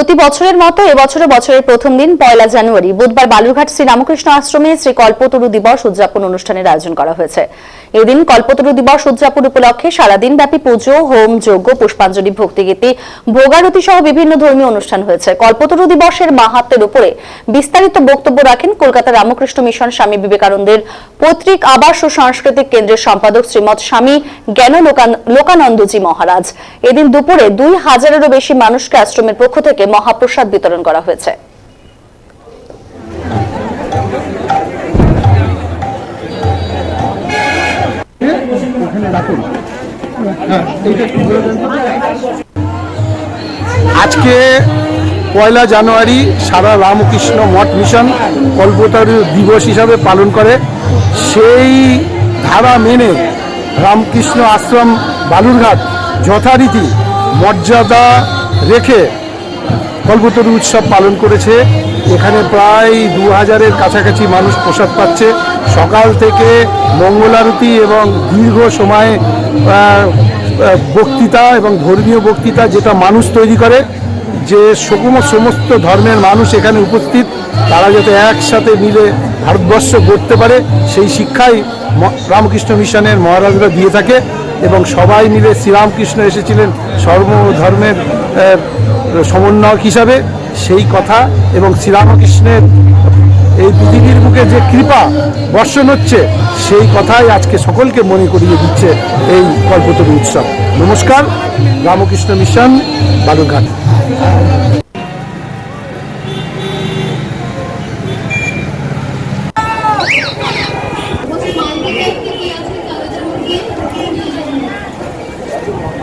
প্রতি বছরের মতো এবছরও বছরের প্রথম দিন, পয়লা জানুয়ারি। বুধবার বালুরঘাট শ্রী রামকৃষ্ণ আশ্রমে শ্রী কল্পতরু দিবস উদযাপন অনুষ্ঠানের আয়োজন করা হয়েছে। এদিন কল্পতরু দিবস উদযাপন উপলক্ষে সারাদিন ব্যাপী পুজো, হোম, যজ্ঞ, পুষ্পাঞ্জলি, ভক্তিগীতি, ভোগারতি সহ বিভিন্ন ধর্মীয় অনুষ্ঠান হয়েছে। কল্পতরু দিবসের মাহাত্মের উপরে বিস্তারিত বক্তব্য রাখেন কলকাতা রামকৃষ্ণ মিশন স্বামী বিবেকানন্দের পৈতৃক আবাস ও সাংস্কৃতিক কেন্দ্রের সম্পাদক শ্রীমৎ স্বামী জ্ঞান লোকান- লোকানন্দজি মহারাজ। এদিন দুপুরে দুই হাজারেরও বেশি মানুষকে আশ্রমের পক্ষ থেকে মহাপ্রসাদ বিতরণ করা হয়েছে। আজকে পয়লা জানুয়ারি সারা রামকৃষ্ণ মঠ মিশন কল্পতরু দিবস হিসাবে পালন করে। সেই ধারা মেনে রামকৃষ্ণ আশ্রম বালুরঘাট যথারীতি মর্যাদা রেখে কল্পতরু উৎসব পালন করেছে। এখানে প্রায় দু হাজারের কাছাকাছি মানুষ প্রসাদ পাচ্ছে। সকাল থেকে মঙ্গলারতি এবং দীর্ঘ সময় বক্তৃতা এবং ধর্মীয় বক্তৃতা যেটা মানুষ তৈরি করে, যে সমস্ত ধর্মের মানুষ এখানে উপস্থিত, তারা যাতে একসাথে মিলে ভারতবর্ষ গড়তে পারে, সেই শিক্ষাই রামকৃষ্ণ মিশনের মহারাজরা দিয়ে থাকে এবং সবাই মিলে শ্রীরামকৃষ্ণ এসেছিলেন সর্বধর্মের সমন্বয়ক হিসাবে সেই কথা এবং শ্রীরামকৃষ্ণের এই পৃথিবীর মুখে যে কৃপা বর্ষণ হচ্ছে, সেই কথাই আজকে সকলকে মনে করিয়ে দিচ্ছে এই কল্পতরু উৎসব। নমস্কার, রামকৃষ্ণ মিশন বালুরঘাট